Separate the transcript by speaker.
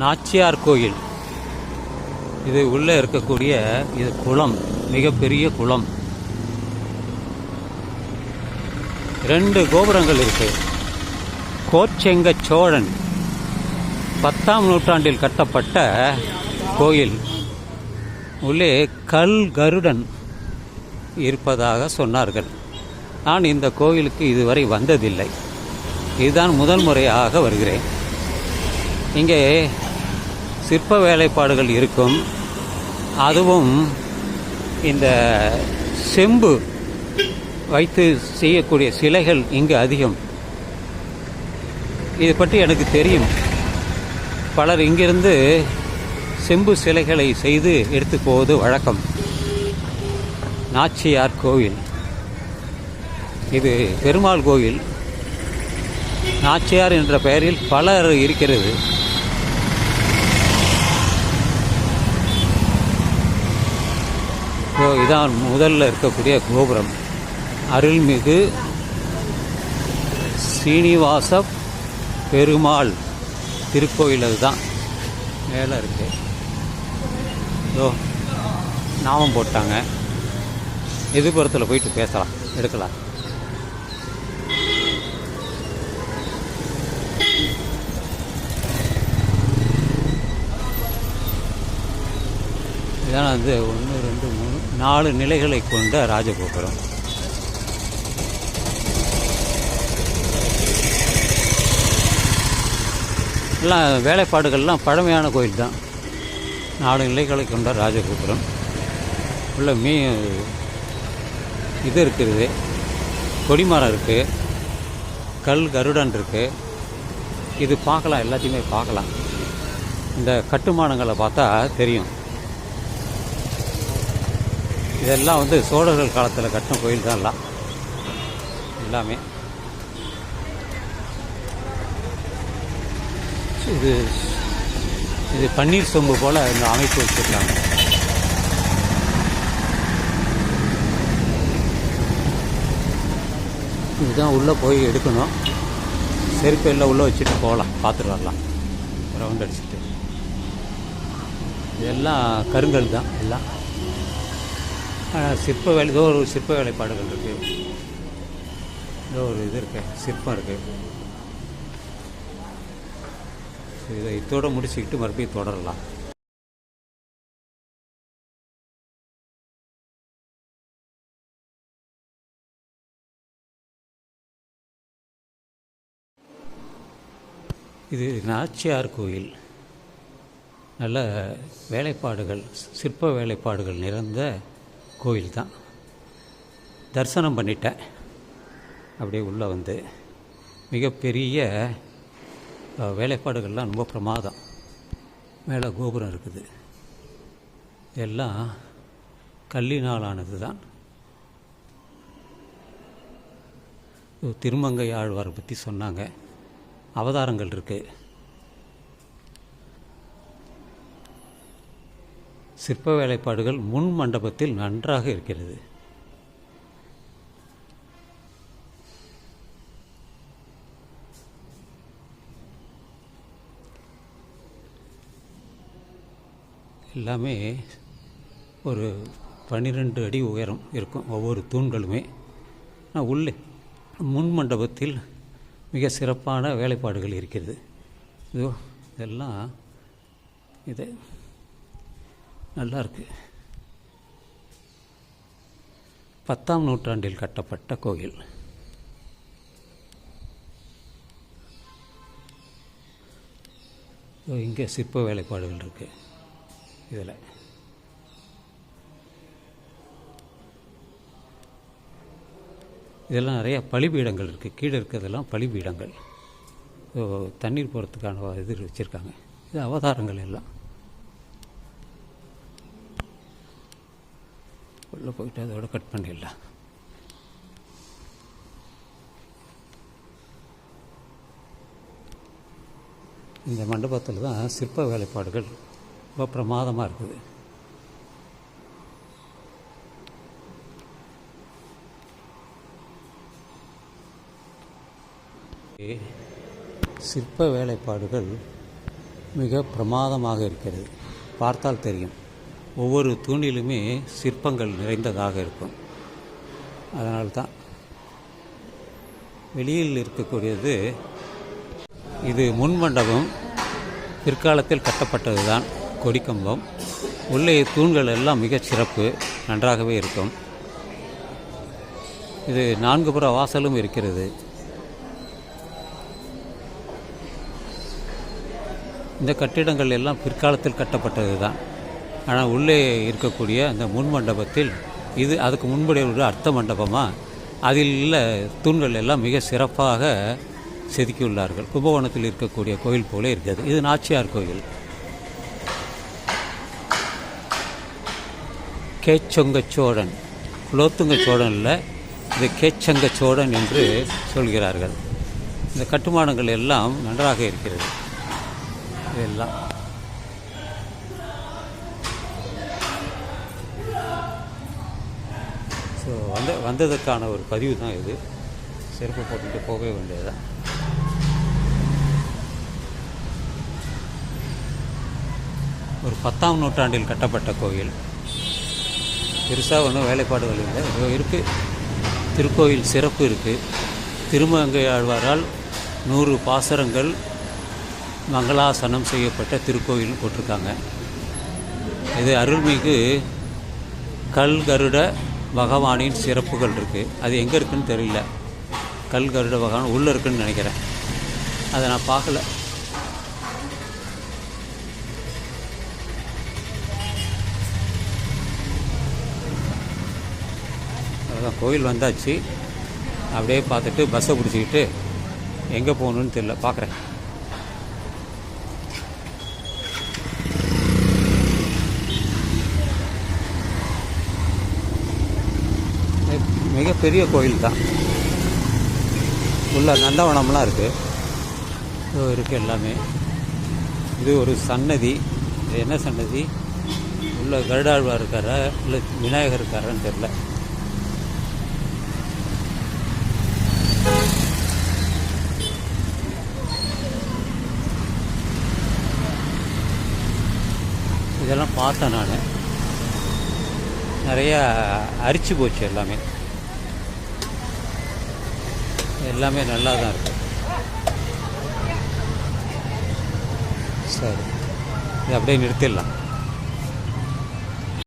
Speaker 1: நாச்சியார் கோயில். இது உள்ளே இருக்கக்கூடிய இது குளம் மிகப்பெரிய குளம். ரெண்டு கோபுரங்கள் இருக்கு. கோச்செங்க சோழன் பத்தாம் நூற்றாண்டில் கட்டப்பட்ட கோயில். உள்ளே கல் கருடன் இருப்பதாக சொன்னார்கள். நான் இந்த கோயிலுக்கு இதுவரை வந்ததில்லை. இதுதான் முதல் முறையாக வருகிறேன். இங்கே சிற்ப வேலைப்பாடுகள் இருக்கும். அதுவும் இந்த செம்பு வைத்து செய்யக்கூடிய சிலைகள் இங்கு அதிகம். இது பற்றி எனக்கு தெரியும். பலர் இங்கிருந்து செம்பு சிலைகளை செய்து எடுத்து போவது வழக்கம். நாச்சியார் கோவில். இது பெருமாள் கோவில். நாச்சியார் என்ற பெயரில் பலர் இருக்கிறது. ஸோ இதான் முதல்ல இருக்கக்கூடிய கோபுரம். அருள்மிகு சீனிவாச பெருமாள் திருக்கோயில் அதுதான் மேலே இருக்கு. ஸோ நாமம் போட்டாங்க. எதிர்புறத்தில் போயிட்டு பேசலாம். எடுக்கலாம். இதான் வந்து ஒன்று நாலு நிலைகளை கொண்ட ராஜகோபுரம். எல்லாம் வேலைப்பாடுகள்லாம் பழமையான கோயில் தான். நாலு நிலைகளை கொண்ட ராஜகோபுரம். உள்ள மீ இது இருக்குது. கொடிமரம் இருக்குது கல் கருடன் இருக்குது இது பார்க்கலாம் எல்லாத்தையுமே பார்க்கலாம். இந்த கட்டுமானங்களை பார்த்தா தெரியும். இதெல்லாம் வந்து சோழர்கள் காலத்தில் கட்டின கோயில் தான் எல்லாம். எல்லாமே. இது இது பன்னீர் சொம்பு போல் இந்த அமைப்பு வச்சுருக்காங்க. இதுதான் உள்ளே போய் எடுக்கணும். செருப்பு எல்லாம் உள்ளே வச்சுட்டு போகலாம். பார்த்துட்டு வரலாம். ரவுண்ட் அடிச்சுட்டு. இதெல்லாம் கருங்கல் தான். எல்லாம் சிற்ப வேலை ஏதோ ஒரு சிற்ப வேலைப்பாடுகள் இருக்குது ஏதோ ஒரு இது இருக்குது சிற்பம் இருக்குது இதை இதோட முடிச்சுக்கிட்டு மறுபடியும் தொடரலாம். இது நாச்சியார் கோயில். நல்ல வேலைப்பாடுகள் சிற்ப வேலைப்பாடுகள் நிறைந்த கோயில் தான். தரிசனம் பண்ணிட்டேன். அப்படியே உள்ளே வந்து மிகப்பெரிய வேலைப்பாடுகள்லாம் ரொம்ப பிரமாதம். மேலே கோபுரம் இருக்குது. எல்லாம் கல்லினாலானது தான். திருமங்கை ஆழ்வாரை பற்றி சொன்னாங்க. அவதாரங்கள் இருக்குது சிற்ப வேலைப்பாடுகள் முன் மண்டபத்தில் நன்றாக இருக்கிறது. எல்லாமே ஒரு பன்னிரெண்டு அடி உயரம் இருக்கும் ஒவ்வொரு தூண்களுமே. ஆனால் உள்ளே முன் மண்டபத்தில் மிக சிறப்பான வேலைப்பாடுகள் இருக்கிறது. இதோ இதெல்லாம் இது நல்லாருக்கு. பத்தாம் நூற்றாண்டில் கட்டப்பட்ட கோயில். இங்கே சிற்ப வேலைப்பாடுகள் இருக்குது இதில். இதெல்லாம் நிறையா பலிபீடங்கள் இருக்குது கீழே இருக்கிறதெல்லாம் பலிபீடங்கள். தண்ணீர் போகிறதுக்கான இது வச்சுருக்காங்க. இது அவதாரங்கள் எல்லாம். உள்ளே போயிட்டு அதோட கட் பண்ணிடலாம். இந்த மண்டபத்தில் தான் சிற்ப வேலைப்பாடுகள் ரொம்ப பிரமாதமாக இருக்குது. சிற்ப வேலைப்பாடுகள் மிக பிரமாதமாக இருக்கிறது. பார்த்தால் தெரியும். ஒவ்வொரு தூணிலுமே சிற்பங்கள் நிறைந்ததாக இருக்கும். அதனால்தான். வெளியில் இருக்கக்கூடியது இது முன் மண்டபம் பிற்காலத்தில் கட்டப்பட்டது தான் கொடிக்கம்பம். உள்ளே தூண்கள் எல்லாம் மிகச் சிறப்பு நன்றாகவே இருக்கும். இது நான்கு புற வாசலும் இருக்கிறது. இந்த கட்டிடங்கள் எல்லாம் பிற்காலத்தில் கட்டப்பட்டது தான் ஆனால் உள்ளே இருக்கக்கூடிய அந்த முன் மண்டபத்தில் இது அதுக்கு முன்புடைய ஒரு அர்த்த மண்டபமாக அதில் உள்ள தூண்கள் எல்லாம் மிக சிறப்பாக செதுக்கியுள்ளார்கள். கும்பகோணத்தில் இருக்கக்கூடிய கோயில் போல இருக்கிறது. இது நாச்சியார் கோயில். கேச்சொங்க சோழன். குலோத்துங்க சோழன் இல்லை. இது கேச்சங்க சோழன் என்று சொல்கிறார்கள். இந்த கட்டுமானங்கள் எல்லாம் நன்றாக இருக்கிறது. இதெல்லாம். ஸோ வந்த வந்ததுக்கான ஒரு பதிவு தான் இது. செருப்பு போட்டுட்டு போகவே வேண்டியதுதான் ஒரு பத்தாம் நூற்றாண்டில் கட்டப்பட்ட கோயில். பெருசாக ஒன்றும் வேலைப்பாடுகள் இல்லை. ஏதோ இருக்குது திருக்கோயில் சிறப்பு இருக்குது திருமங்கை ஆழ்வாரால் நூறு பாசரங்கள் மங்களாசனம் செய்யப்பட்ட திருக்கோவில் போட்டிருக்காங்க. இது அருள்மிகு கல் கருட பகவானின் சிறப்புகள் இருக்குது அது எங்கே இருக்குன்னு தெரியல. கல் கருட பகவான் உள்ளே இருக்குன்னு நினைக்கிறேன். அதை நான் பார்க்கல. அதான் கோயில் வந்தாச்சு. அப்படியே பார்த்துட்டு பஸ்ஸை பிடிச்சிக்கிட்டு எங்கே போகணுன்னு தெரியல. பார்க்குறேன். மிகப்பெரிய கோயில் தான். உள்ள நந்தவனம்லாம் இருக்குது இருக்குது எல்லாமே. இது ஒரு சன்னதி. இது என்ன சன்னதி? உள்ள கருடாழ்வார் இருக்காரா? இல்லை விநாயகர் இருக்காரான்னு தெரில இதெல்லாம் பார்த்தேன் நான். நிறையா அரிச்சு போச்சு எல்லாமே. எல்லாமே நல்லா தான் இருக்கு. சரி. இது அப்படியே நிறுத்திடலாம்.